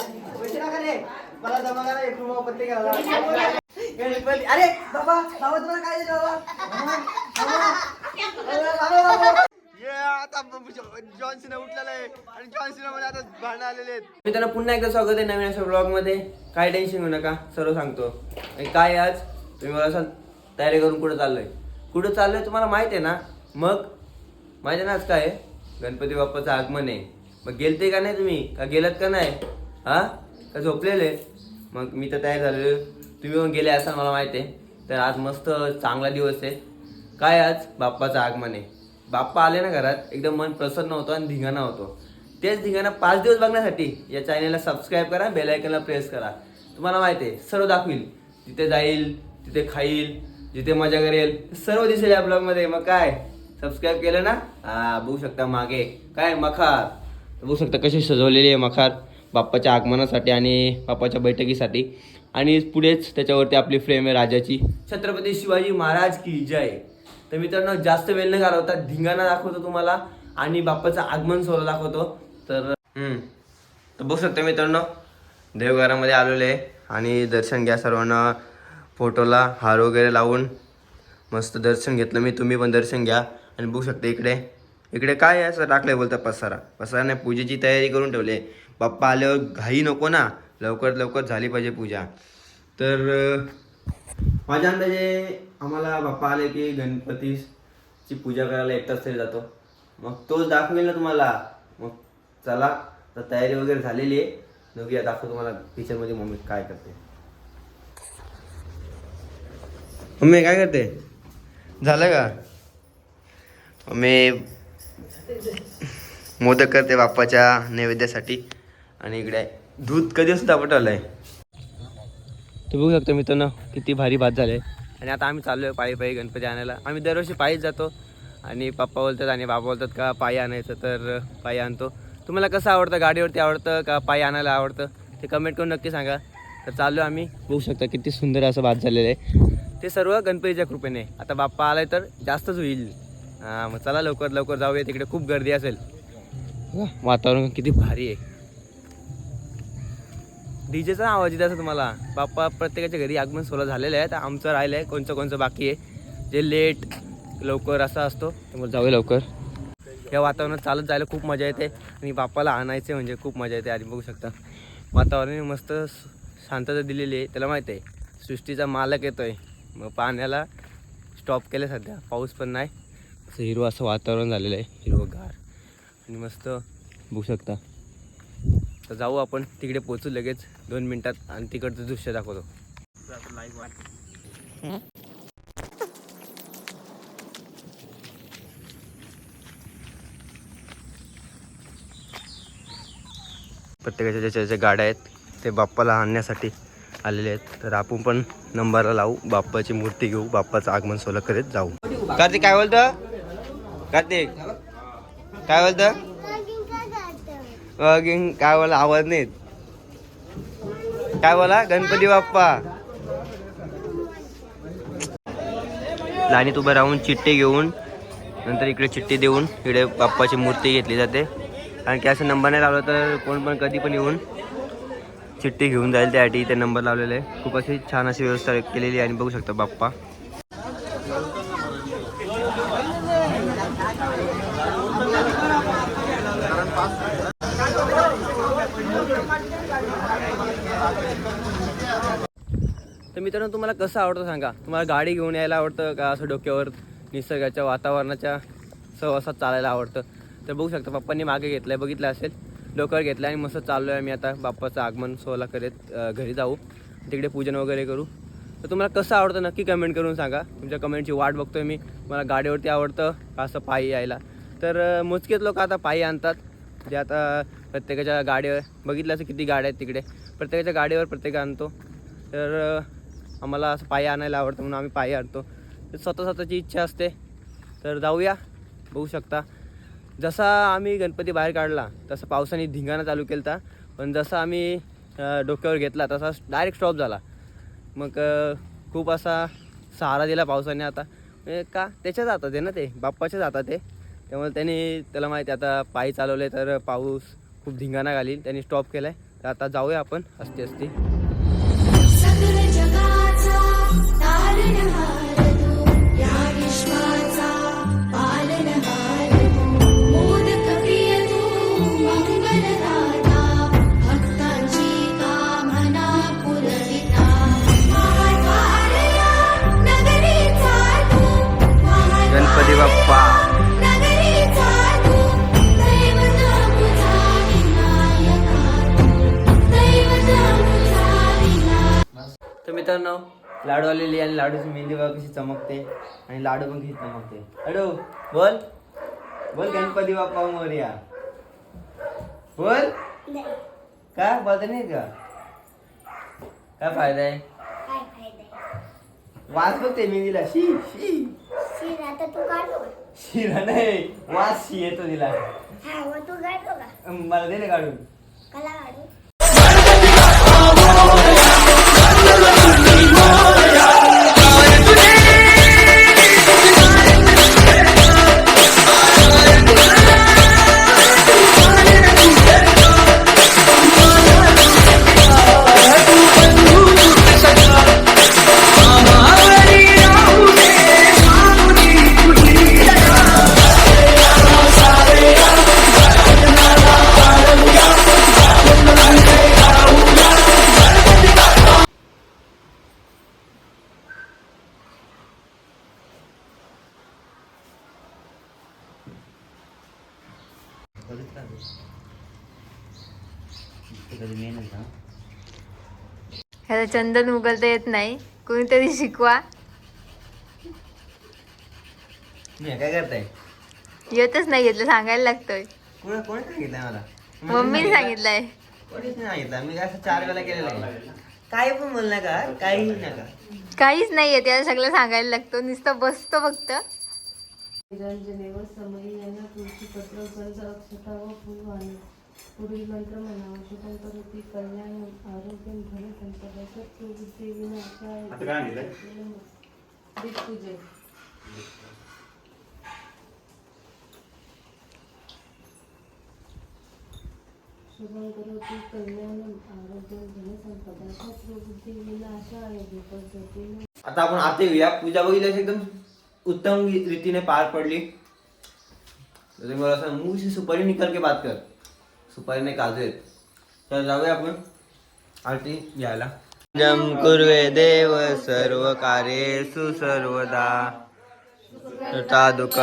पैसे नका रे मला जमा करा एक रुपया प्रत्येकाला गणपती अरे बाबा बाबा तुम्हाला काय देतो बाबा? बाबा, बाबा, बाबा, बाबा. ये आता जॉन सिना उठलेला आहे. आणि जॉन सिना मध्ये आता भांडणं आलेले आहेत. मित्रांनो पुन्हा एकदा स्वागत आहे नवीन अशा ब्लॉगमध्ये. काय टेन्शन घेऊ नका सर्व सांगतो. आणि काय आज? तुम्ही मला सांग तयारी करून कुठं चाललोय? कुठं चाललोय तुम्हाला माहीत आहे ना? मग माहिती आहे ना आज काय आहे? गणपती बाप्पाचं आगमन आहे. मग गेलते का नाही तुम्ही? का गेलात का नाही? हा? का झोपलेले? मग मी तर तयार झालेलो. तुम्ही पण गेले असाल मला माहिती आहे. तर आज मस्त चांगला दिवस आहे. काय आज? बाप्पाचं आगमन आहे. बाप्पा आले ना घरात एकदम मन प्रसन्न होतं आणि धिंगाणा होतो. तेच धिंगाणा पाच दिवस बघण्यासाठी या चॅनलला सबस्क्राईब करा बेल आयकनला प्रेस करा. तुम्हाला माहिती आहे सर्व दाखवील. तिथे जाईल तिथे खाईल जिथे मजा करेल सर्व दिसेल या ब्लॉगमध्ये मग काय? सबस्क्राईब केलं ना? हा बघू शकता मागे. काय? मखार. बघू शकता कशी सजवलेली आहे मखार. बाप्पाच्या आगमनासाठी आणि बाप्पाच्या बैठकीसाठी. आणि पुढेच त्याच्यावरती आपली फ्रेम आहे राजाची. छत्रपती शिवाजी महाराज की जय. तर मित्रांनो जास्त वेळ न घालवता धिंगाणा दाखवतो तुम्हाला आणि बाप्पाचं आगमन सोहळा दाखवतो. तर हम्म. तर बघू शकता मित्रांनो देवघरामध्ये आलेले आहे आणि दर्शन घ्या सर्वांना. फोटोला हार वगैरे लावून मस्त दर्शन घेतलं. मी तुम्ही पण दर्शन घ्या. आणि बघू शकता इकडे. इकडे काय आहे असं टाकलंय बोलता पसारा. पसारा नाही पूजेची तयारी करून ठेवली आहे. बाप्पा आल्यावर घाई नको ना. लवकरात लवकर झाली पाहिजे पूजा. तर माझ्या अंदाजे आम्हाला बाप्पा आले की गणपतीची पूजा करायला एक तास तरी जातो. मग तोच दाखवेल ना तुम्हाला. मग चला तर तयारी वगैरे झालेली आहे. बघूया दाखवतो तुम्हाला किचनमध्ये मम्मी काय करते. मम्मी काय करते? झालं का? मम्मी मोदक करते बाप्पाच्या नैवेद्यासाठी. आणि इकडे दूध कधी सुद्धा आहे तू बघू शकतो मित्रांनो किती भारी भात झाले आणि आता आम्ही चाललो आहे पायी पायी गणपती आणायला. आम्ही दरवर्षी पायीच जातो. आणि पप्पा बोलतात आणि बाबा बोलतात का पायी आणायचं तर पायी आणतो. तुम्हाला कसं आवडतं? गाडीवरती आवडतं का पायी आणायला आवडतं? ते कमेंट करून नक्की सांगा. तर चाललो आम्ही. बघू शकता किती सुंदर असं भात झालेलं आहे. ते सर्व गणपतीच्या कृपेने. आता बाप्पा आलाय तर जास्तच होईल. हां मग चला लवकर लवकर जाऊया. तिकडे खूप गर्दी असेल. वातावरण किती भारी आहे. डीजेचा आवाज येत असं तुम्हाला. बाप्पा प्रत्येकाच्या घरी आगमन सोहळा झालेला आहे. तर आमचं राहिलं आहे कोणचं कोणचं बाकी आहे? जे लेट लवकर असा असतो तुम्हाला जाऊया लवकर. या वातावरणात चालत जायला खूप मजा येते. आणि बाप्पाला आणायचे म्हणजे खूप मजा येते. आधी बघू शकता. वातावरण मस्त शांतता दिलेली आहे. त्याला माहिती आहे सृष्टीचा मालक येतोय. मग पाण्याला स्टॉप केलं सध्या. पाऊस पण नाही. असं हिरवं असं वातावरण झालेलं आहे. हिरवंगार. आणि मस्त बघू शकता. तर जाऊ आपण तिकडे पोचू लगेच दोन मिनिटात आणि तिकडचं दृश्य दाखवतो. प्रत्येकाच्या ज्याच्या ज्याच्या गाड्या आहेत ते बाप्पाला आणण्यासाठी आलेले आहेत. तर आपण पण नंबरला लावू बाप्पाची मूर्ती घेऊ बाप्पाचं आगमन सोहळा करीत जाऊ. कार्तिक काय बोलतं? कार्तिक काय बोलतं? काय बोला आवाज नाहीत काय बोला गणपती बाप्पा. लाणीत उभं राहून चिठ्ठी घेऊन नंतर इकडे चिठ्ठी देऊन इकडे बाप्पाची मूर्ती घेतली जाते. कारण की असं नंबर नाही लावला तर कोण पण कधी पण येऊन चिठ्ठी घेऊन जाईल त्यासाठी ते नंबर लावलेले आहे. खूप अशी छान अशी व्यवस्था केलेली आहे आणि बघू शकता बाप्पा. मित्रांनो तुम्हाला कसं आवडतं सांगा. तुम्हाला गाडी घेऊन यायला आवडतं का असं डोक्यावर निसर्गाच्या वातावरणाच्या सहवासात चालायला आवडतं? तर बघू शकता पप्पांनी मागे घेतलं आहे बघितलं असेल. डोक्यावर घेतलं आणि मस्त चाललो आहे आम्ही आता. बाप्पाचं आगमन सोहळा करीत घरी जाऊ. तिकडे पूजन वगैरे करू. तर तुम्हाला कसं आवडतं नक्की कमेंट करून सांगा. तुमच्या कमेंटची वाट बघतोय मी. मला गाडीवरती आवडतं का असं पायी यायला? तर मोजकेच लोक आता पायी आणतात. जे आता प्रत्येकाच्या गाडीवर बघितलं असं किती गाड्या आहेत तिकडे. प्रत्येकाच्या गाडीवर प्रत्येक आणतो. तर आम्हाला असं पायी आणायला आवडतं म्हणून आम्ही पायी आणतो. तर स्वतः स्वतःची इच्छा असते. तर जाऊया. बघू शकता. जसा आम्ही गणपती बाहेर काढला तसं पावसाने धिंगाणा चालू केला पण जसा आम्ही डोक्यावर घेतला तसा डायरेक्ट स्टॉप झाला. मग खूप असा सहारा दिला पावसाने आता. म्हणजे का? त्याच्याच हातात आहे ना ते. बाप्पाच्याच हातात आहे. त्यामुळे त्यांनी त्याला माहिती आहे आता पायी चालवले तर पाऊस खूप धिंगाणा घालील. त्यांनी स्टॉप केला आहे तर आता जाऊया आपण. अस्ती असते मित्रांनो लाडू आलेली आणि लाडूची मेहंदी बघा कशी चमकते आणि लाडू पण कशी चमकते. लाडू बोल. बोल गणपती बाप्पा मोर्या बोल. काय बोलता नाही का? काय फायदा आहे? काय फायदा वास बघते मेहंदीला. शी शी. शिर तू काढतो का? शिरा नाही वास शी येतो तिला. हा मग तू काढतो का? मला दे ना काढून. कला काढू? ह्याला चंदन उगलता येत नाही. कोणीतरी शिकवा. काय करताय? येतच नाही घेतलं सांगायला लागतंय. कोण कोणी सांगितलंय मला? मम्मीने सांगितलंय. कोणीच नाही सांगितलं. मी असं चार वेळा केलेलं आहे. काही पण बोल नका काहीही नका. काहीच नाही येत याला सगळं सांगायला लागतो. नुसतं बसतो फक्त. निरंजनेव समयी यांना तुळशी पत्र गंध अक्षता व फुलवाणी पुढील मंत्र म्हणावा शुभं कल्याण आरोग्य धन संपदा शत्रु बुद्धी विनाशाय दिग्पूजय शुभं करोति कल्याण आरोग्य धन संपदा शत्रु बुद्धी विनाशाय विपद्धतीने आता आपण आते येऊया पूजा बघितली एकदम उत्तम रीतीने पार पडली. तर तुम्ही मला असं मुंह से सुपारी निकल के बात कर. सुपारीने काजू आहेत. तर जाऊया आपण. आरती घ्यायला. जम कुर्वे देव सर्व कार्येषु सर्वदा हरता दुःख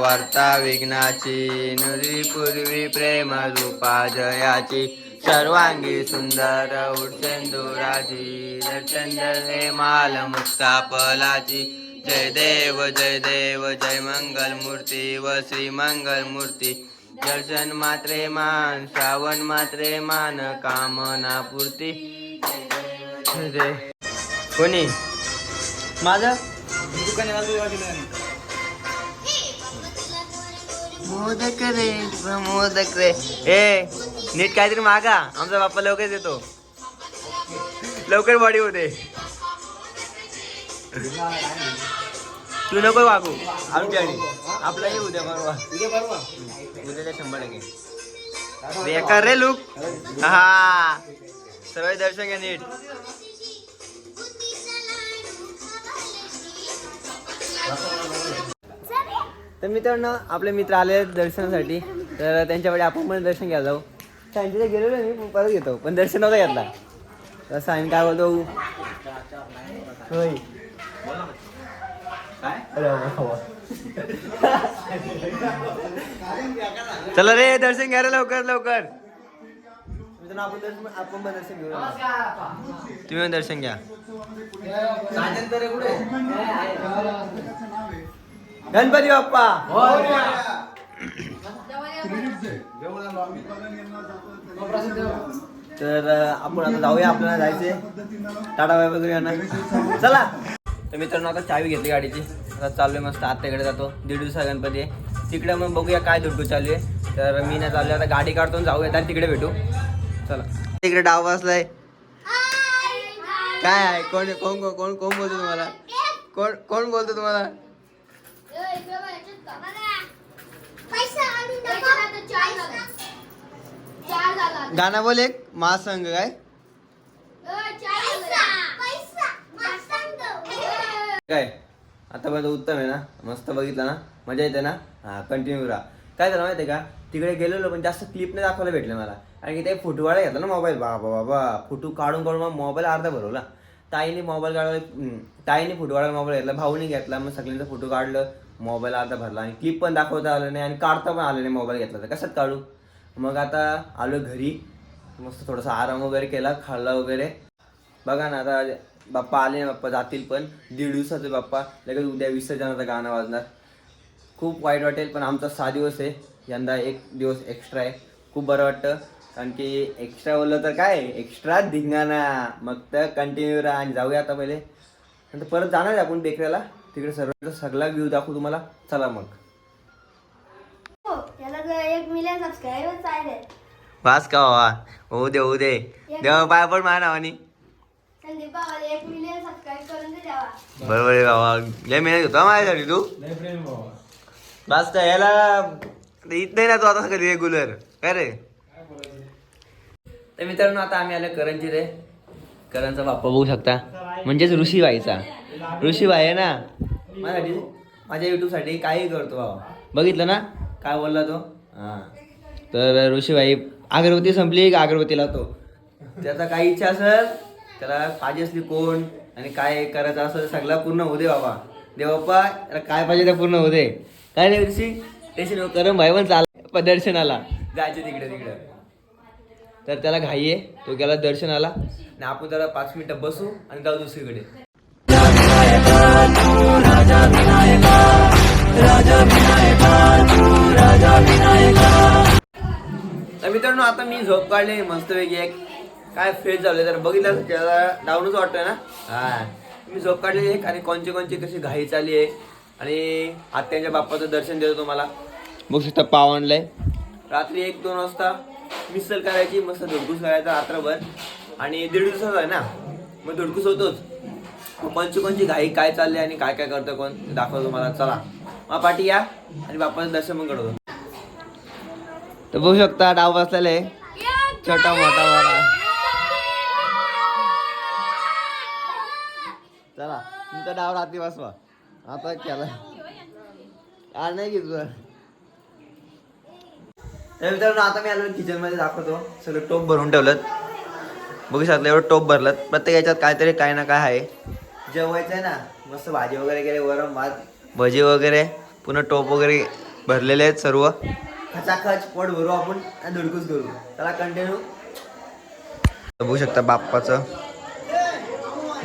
वार्ता विघ्नाची नुरी पूर्वी प्रेम रूपा जयाची. सर्वांगी सुंदर उडसेंदुराची दर्शन हे माल मुक्ता पलाची जय देव जय देव जय मंगल मूर्ती व श्री मंगल मूर्ती दर्शन मात्रे मान श्रावण मात्रे मान कामना पूर्ती. कोणी? माझं? मोदक रे मोदक रे. ए नीट काहीतरी मागा. आमचा बाप्पा लवकर येतो. लवकर बॉडी होते. तू नको वागू आमच्याकडे आपला ये उद्या परवा. उद्या परवा? उद्याच्या शंभर टक्के. बेकार रे लुक. हा. सर्व दर्शन घ्या नीट. तर मित्रांनो आपले मित्र आले आहेत दर्शनासाठी. तर त्यांच्याकडे आपण पण दर्शन घ्यायला जाऊ. त्यांच्याकडे गेलेलो मी पण परत घेतो. पण दर्शन नव्हता घेतला. तर साईन काय बोलतो होय. चला रे दर्शन घ्या रे लवकर लवकर. तुम्ही पण दर्शन घ्या. गणपती बाप्पा. तर आपण आता जाऊया आपल्याला जायचे टाटा बाय ना. चला. तर मित्रांनो आता चावी घेतली गाडीची. आता चाललोय मस्त आत्याकडे जातो. दीड दिवसा गणपती आहे. तिकडे मग बघूया काय दुड्डू चालू आहे. तर मी नाही चाललो आता गाडी काढतो जाऊया. तर तिकडे भेटू. चला. तिकडे डाव बसलाय. काय आहे? कोण कोण कोण कोण कोण बोलतो तुम्हाला? कोण कोण बोलतो तुम्हाला? गाणं बोल एक. महासंघ काय? काय? आतापर्यंत उत्तम आहे ना? मस्त बघितलं ना? मजा येते ना? हा कंटिन्यू राहा काय झालं माहिती आहे का? तिकडे गेलेलो पण जास्त क्लिप नाही दाखवायला भेटले मला. कारण की ते फोटोवाला घेतला ना मोबाईल बाबा बाबा फोटो काढून काढून मग मोबाईल अर्धा भरवला. ताईने मोबाईल काढायला ताईने फोटो काढायला मोबाईल घेतला भाऊने घेतला मग सगळ्यांचा फोटो काढलं मोबाईल अर्धा भरला. आणि क्लिप पण दाखवता आलं नाही आणि काढता पण आलं नाही मोबाईल घेतला तर. कशात काढू? मग आता आलो घरी. मस्त थोडासा आराम वगैरे केला खाल्ला वगैरे. बघा ना आता बाप्पा आले ना बाप्पा जातील पण. दीड दिवसाचे बाप्पा लगेच उद्या विसर्जनाचं गाणं वाजणार. खूप वाईट वाटेल पण आमचा सहा दिवस आहे. यंदा एक दिवस एक्स्ट्रा आहे. खूप बरं वाटतं. कारण की एक्स्ट्रा बोललं तर काय? एक्स्ट्रा धिंगाणा. मग तर कंटिन्यू राहा आणि जाऊया आता पहिले. नंतर परत जाणार आहे आपण बेकऱ्याला. तिकडे सर्वांचा सगळा व्ह्यू दाखवू तुम्हाला. चला मग. चालेल वास का होऊ दे होऊ दे. देवा पाय पण नावानी. संदीप बाबाला एक मिलियन सबस्क्राईब करून दे द्यावा बरोबर आहे बाबा. लय मेहनत होतो हा माझ्यासाठी तू? बस का याला येत नाही ना तू आता कधी रेग्युलर काय रे? तर मित्रांनो आता आम्ही आलो करणची रे करणचा बाप्पा बघू शकता. म्हणजेच ऋषी व्हायचा ऋषी आहे ना? माझ्यासाठी माझ्या युट्यूबसाठी काही करतो बाबा. बघितलं ना? काय बोलला तो? हां. तर ऋषीबाई अगरबत्ती संपली का अगरबत्ती लावतो. त्याचा काही इच्छा असेल त्याला पाहिजे असली कोण आणि काय करायचं असं सगळं पूर्ण होऊ दे बाबा. दे बाप्पा त्याला काय पाहिजे ते पूर्ण होऊ दे. काय नाही दिवशी टेन्शन करम भाई पण चाल दर्शनाला जायचे तिकडे तिकडे. तर त्याला घाई आहे तो गेला दर्शनाला. आणि आपण त्याला पाच मिनिटं बसू आणि जाऊ दुसरीकडे. तर मित्रांनो आता मी झोप काढले मस्तपैकी एक काय फ्रेश झाले तर बघितलं त्याला डाऊनच वाटतोय ना? हा. मी झोप काढली एक आणि कोणची कोणची कशी घाई चालली आहे. आणि आत्यांच्या बाप्पाचं दर्शन देतो तुम्हाला. बघू शकता पाव आणलंय. रात्री एक दोन वाजता मिसल करायची मस्त धुडकूस करायचा रात्रभर. आणि दीड दिवसाचा आहे ना मग धुडकूस होतोच. मग कोणची कोणची घाई काय चालली आणि काय काय करतं कोण दाखवतो मला चला. मग पाठी या आणि बाप्पाचं दर्शन पण करतो. तर बघू शकता डाव बसलेला आहे. छोटा मोठा चला तुमचा डाव रात्री बसवा. आता केला. आ नाही की तुझं तर मित्रांनो आता मी आलो किचनमध्ये दाखवतो. सगळं टोप भरून ठेवलं बघू शकलं एवढं टोप भरलं प्रत्येक याच्यात काहीतरी काय ना काय आहे. जेवायचं आहे ना. मस्त भाजी वगैरे केले वरम भात भजी वगैरे. पुन्हा टोप वगैरे भरलेले आहेत सर्व. खचाखच पोट भरू आपण आणि धुडकूस करू. त्याला कंटिन्यू बघू शकता बाप्पाचं.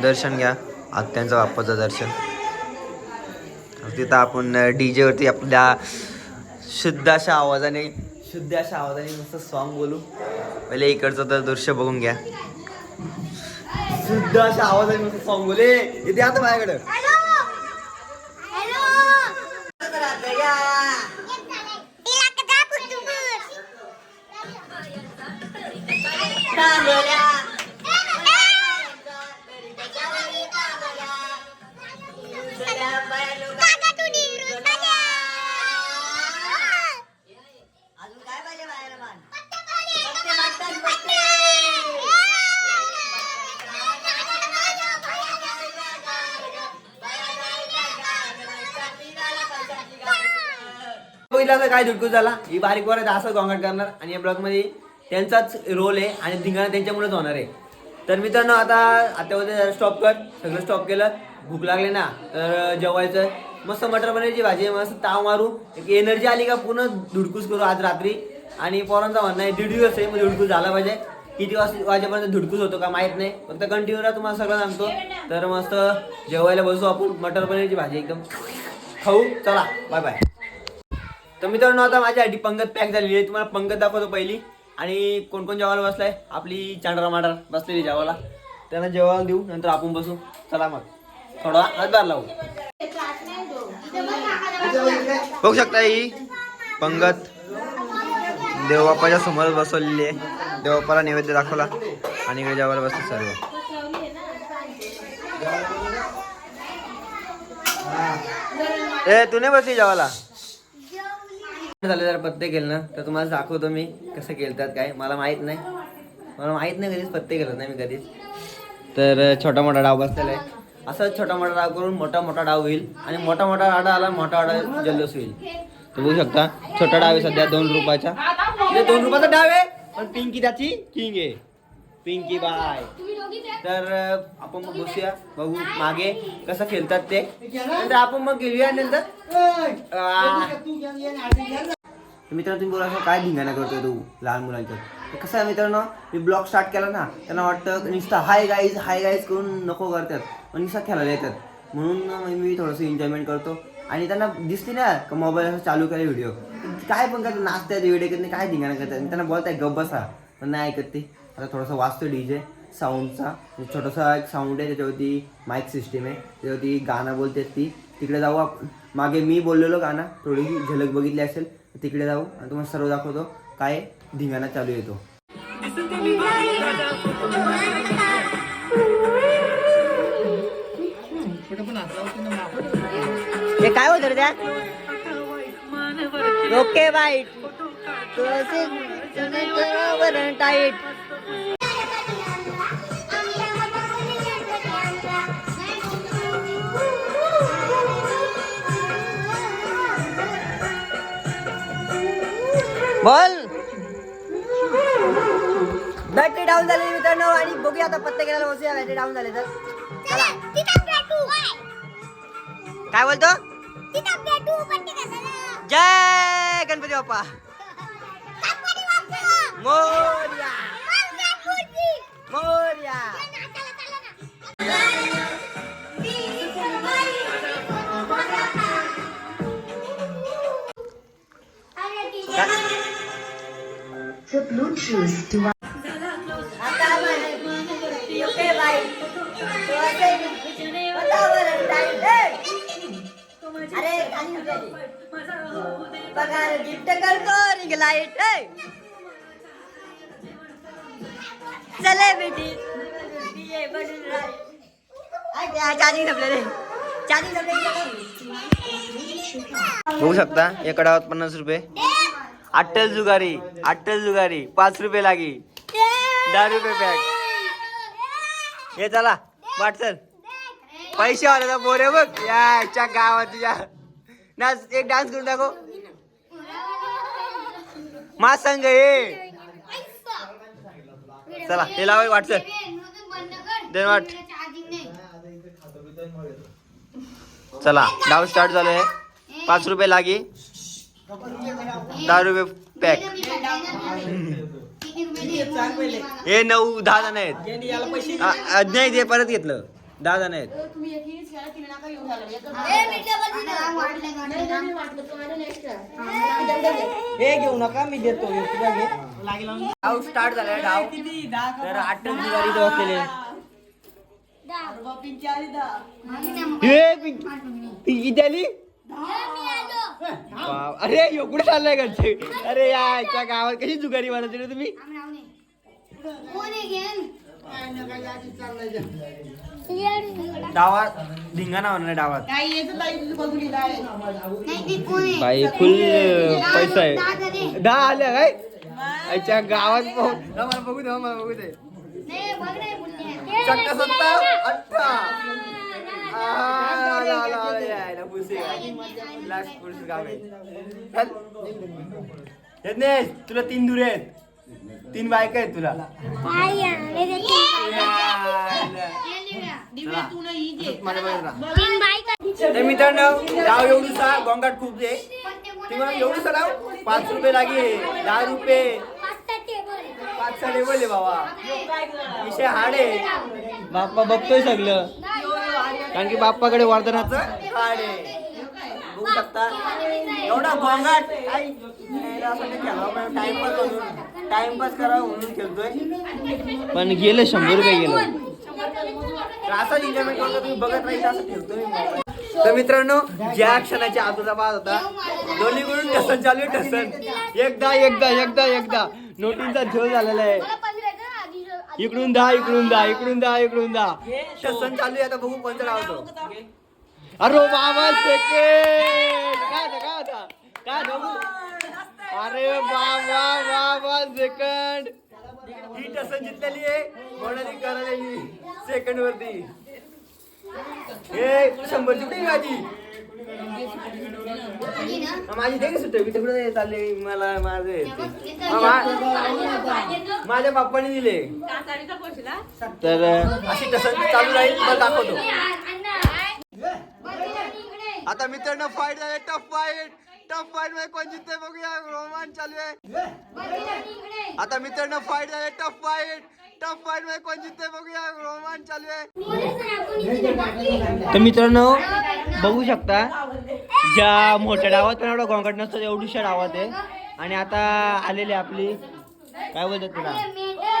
दर्शन घ्या. आत्यांचा बाप्पाचं दर्शन. तिथं आपण डी वरती आपल्या शुद्ध अशा आवाजाने शुद्ध अशा आवाजाने मस्त सॉन्ग बोलू. पहिले इकडचं तर दृश्य बघून घ्या. शुद्ध अशा आवाजाने मस्त सॉन्ग बोले. इथे आता माझ्याकडं. बघितलं काय धुडकूस झाला? ही बारीक वर असं गोंगाट करणार. आणि या ब्लॉगमध्ये त्यांचाच रोल आहे आणि धिंगाणा त्यांच्यामुळेच होणार आहे. तर मित्रांनो आता आता होते स्टॉप कर. सगळं स्टॉप केलं. भूक लागली ना तर जेवायचं. मस्त मटर पनीरची भाजी मस्त ताव मारू. एक एनर्जी आली का पूर्ण धुडकूस करू आज रात्री. आणि पोरांचा म्हणणं आहे दीड दिवस आहे मग धुडकूस झाला पाहिजे. किती वाज वाजेपर्यंत धुडकूस होतो का माहीत नाही. फक्त कंटिन्यू राहा तुम्हाला सगळं सांगतो. तर मस्त जेवायला बसू आपण. मटर पनीरची भाजी एकदम खाऊ. चला बाय बाय तर मित्रांनो आता माझ्यासाठी पंगत पॅक झालेली आहे. तुम्हाला पंगत दाखवतो पहिली. आणि कोण कोण जेवायला बसलाय? आपली चांडरा मांडर बसलेली जेवायला. त्यांना जेवायला देऊ नंतर आपण बसू. चला मग. थोडा हातभार लावू. बघू शकता ही पंगत. देवबापाच्या समोर बसवलेली आहे. देवबापाला नैवेद्य दाखवला आणि इकडे जेवायला बसले सर्व. ए तू नाही बसली जेवायला? झाले जर पत्ते केलं ना तर तुम्हाला दाखवतो मी कसं खेळतात काय. मला माहीत नाही. मला माहीत नाही कधीच पत्ते केलं नाही मी कधीच. तर छोटा मोठा डाव बसलेला आहे. असंच छोटा मोठा डाव करून मोठा मोठा डाव होईल आणि मोठा मोठा आडा आला मोठा आडा जल्लोष होईल. तर बघू शकता छोटा डाव आहे सध्या दोन रुपयाचा दोन रुपयाचा डाव आहे पण पिंकी त्याची किंग आहे. पिंकी बाय. तर आपण मग बसूया बघू मागे कसं खेळतात ते. नंतर आपण मग घेऊया नंतर. मित्रांनो तुम्ही बोला काय धिंगाणा करतोय तू लहान मुलांच्या कसं आहे मित्रांनो मी ब्लॉग स्टार्ट केला ना त्यांना वाटतं निस्ता हाय गाईज हाय गाईज करून नको करतात. पण निस्ता खेळायला येतात. म्हणून मी थोडंसं एन्जॉयमेंट करतो. आणि त्यांना दिसते ना का मोबाईल असं चालू केला व्हिडिओ काय पण करतात नाचतात व्हिडिओ करत नाही काय धिंगाणा करतात आणि त्यांना बोलताय गप बसा. पण नाही ऐकत ते. आता थोडंसं वाचतो डी जे साऊंडचा छोटासा एक साऊंड आहे त्याच्यावरती माईक सिस्टीम आहे. त्याच्यावरती गाणं बोलते ती. तिकडे जाऊ आपण मागे मी बोललेलो गाणं थोडी झलक बघितली असेल तिकडे जाऊ. आणि तुम्हाला सर्व दाखवतो. काय धिंगाणा चालू येतो. हे काय होत रे त्या? ओके वाईट टाईट बोल. बॅटरी डाऊन झाली मित्रांनो आणि बघूया आता पत्ते केल्याला बसूया. बॅटरी डाऊन झाले तर. चला. काय बोलतो? जय गणपती बाप्पा. मोर्या. मोर्या. अरे पगार गिफ्ट करतो रिंग लाइट चले बेटी चार्जिंग संपले चार्जिंग संपले बघू शकता एकडा डावात पन्नास रुपये. अट्टल जुगारी अट्टल जुगारी पाच रुपये लागी. दहा रुपये पॅक हे चला वाट चल पैसे वाला बोरे बघ. याच्या गावात तुझ्या नाच एक डान्स करून दाखव. मा सांग ये चला हे लावाय वाट चल देन वाट. चला डाव स्टार्ट झालोय पाच रुपये लागी. दहा रुपये पॅक हे नऊ दहा जण आहेत नाही ते परत घेतलं. दहा जण आहेत हे घेऊ नका मी देतो. डाव स्टार्ट झालाय डाव. तर अटल दिवाळी बसलेले हे पिंक- पिंकी त्याली? वाव. अरे एवढं चाललंय घरचे अरे याच्या गावात कशी जुगारी बनवते रे तुम्ही? डावात धिंगाणा होणार डावात. बाई फुल पैसा आहे. दहा आल्या काय? अच्छा गावात पाहून हा, मला बघू दे हा, मला बघू दे. चक्क सत्ता अठ्ठा. तुला तीन दुरे आहेत तीन बायका आहेत तुला मित्रांनो डाव एवढूसा गोंगाट खूप आहे. तुम्हाला एवढूसा डाव पाच रुपये लागे दहा रुपये पाचचा टेबल आहे बाबा. विषय हाड आहे बाप्पा बघतोय सगळं. कारण की बाप्पाकडे वर्धनाचं हाड आहे बघू शकता. एवढा गोंगाट टाइमपास म्हणून टाइमपास करावा म्हणून खेळतोय. पण गेलं शंभर रुपये गेलं. तर असा एन्जॉयमेंट करतो तुम्ही बघत राहील असं. तर मित्रांनो ज्या क्षणाची आतूचा बाद होता दोन्हीकडून टसन चालू टसन. एकदा एकदा एकदा एकदा. नोटींचा झोल झालेला आहे. इकडून दहा इकडून दहा इकडून दहा इकडून दहा टसन चालू आहे आता बघू कोणता लावतो अरे बाबा सेकंड काय होता काय होता काय बघू? अरे बाबा बाबा सेकंड ही टसन जिंकलेली आहे कोणाली करायला सेकंड वरती. ए शंभरची कुठे माझी. माझी देगी सुट्टी मी तिकडे चालले. मला माझे. माझ्या बाप्पाने दिले. तर अशी टसन चालू राहील. मला दाखवतो. आता मित्रांनो फाईट झाले. टफ फाईट टफ फाईटमध्ये कोण जिंकते बघूया. रोमान चालू आहे. आता मित्रांनो फाईट झाले. टफ फाईट टफमध्ये कोण जिंकते बघूया चालू आहे तर मित्रांनो बघू शकता ज्या मोठ्या डावात पण एवढा गोंगाट नसतो एवढीशा डावात आहे. आणि आता आलेली आपली काय बोलतात तुला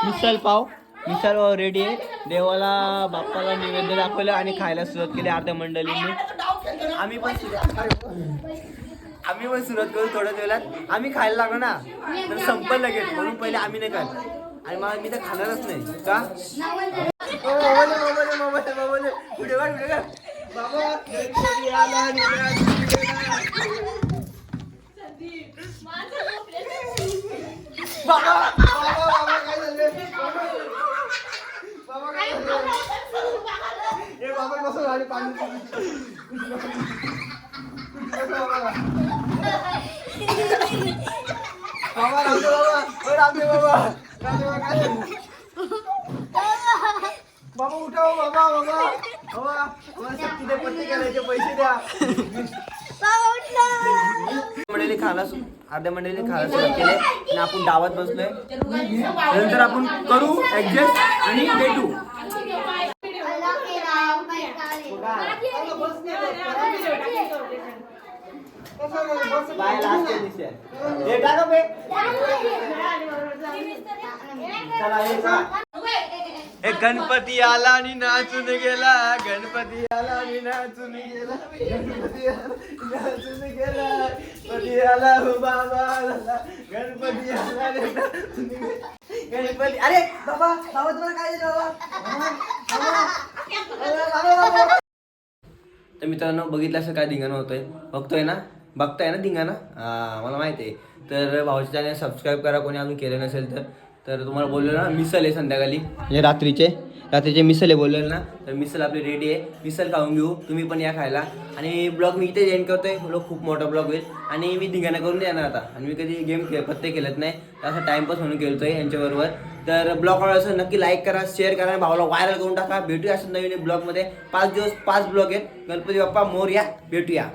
मिसल पाव. मिसल पाव रेडी आहे. देवाला बाप्पाला नैवेद्य दाखवलं आणि खायला सुरुवात केली अर्ध्या मंडळींनी आम्ही पण आम्ही पण सुरुवात करू थोड्या वेळात आम्ही खायला लागलो ना तर संपल लगेच. म्हणून पहिले आम्ही नाही खायला आणि मला मी तर खाणारच नाही. का? मोबाईल मोबाईल मोबाईल मोबाईल पुढे काढ पुढे बाबा गणपती बाबा बाबा रामदेव बाबा ओ रामदेव बाबा रामदेव बाबा काय बाबा उठा हो बाबा बाबा बाबा मला सक्तीने पत्ते करायचे पैसे द्या. मंडळी खाला अर्ध्या मंडळी खाला सुरुवात केले आणि आपण डावात बसलोय. नंतर आपण करू ऍडजस्ट आणि भेटू बाय लास्ट कंडिशन हे टाका बे चला हे चला. ए गणपती आला आणि नाचून गेला गणपती आला आणि नाचून गेला गणपती आला नाचून गेला गणपती आला हो बाबा गणपती आला गणपती अरे बाबा बाबा तुम्हाला काय बाबा बाबा. तर मित्रांनो बघितलं असं काय धिंगाणं होतंय बघतोय ना बघताय ना धिंगाणं हा मला माहिती आहे. तर भाऊच्या चॅनल सबस्क्राईब करा कोणी अजून केलं नसेल तर. तर तुम्हाला बोललो ना मिसल आहे संध्याकाळी. म्हणजे रात्रीचे. रात्रीचे मिसल आहे बोललेलं ना. तर मिसल आपली रेडी आहे. मिसल खाऊन घेऊ. तुम्ही पण या खायला. आणि ब्लॉग मी इथे एंड करतोय. ब्लॉग खूप मोठा ब्लॉग होईल. आणि मी धिंगाणा करून येणार आता. आणि मी कधी गेम खेळ पत्ते खेळत नाही. तर असं टाइमपास म्हणून खेळतोय यांच्याबरोबर. तर ब्लॉग असेल नक्की लाईक करा शेअर करा. आणि भावाला व्हायरल करून टाका. भेटूया असं नवीन ब्लॉगमध्ये. पाच दिवस पाच ब्लॉग आहेत. गणपती बाप्पा मोर या भेटूया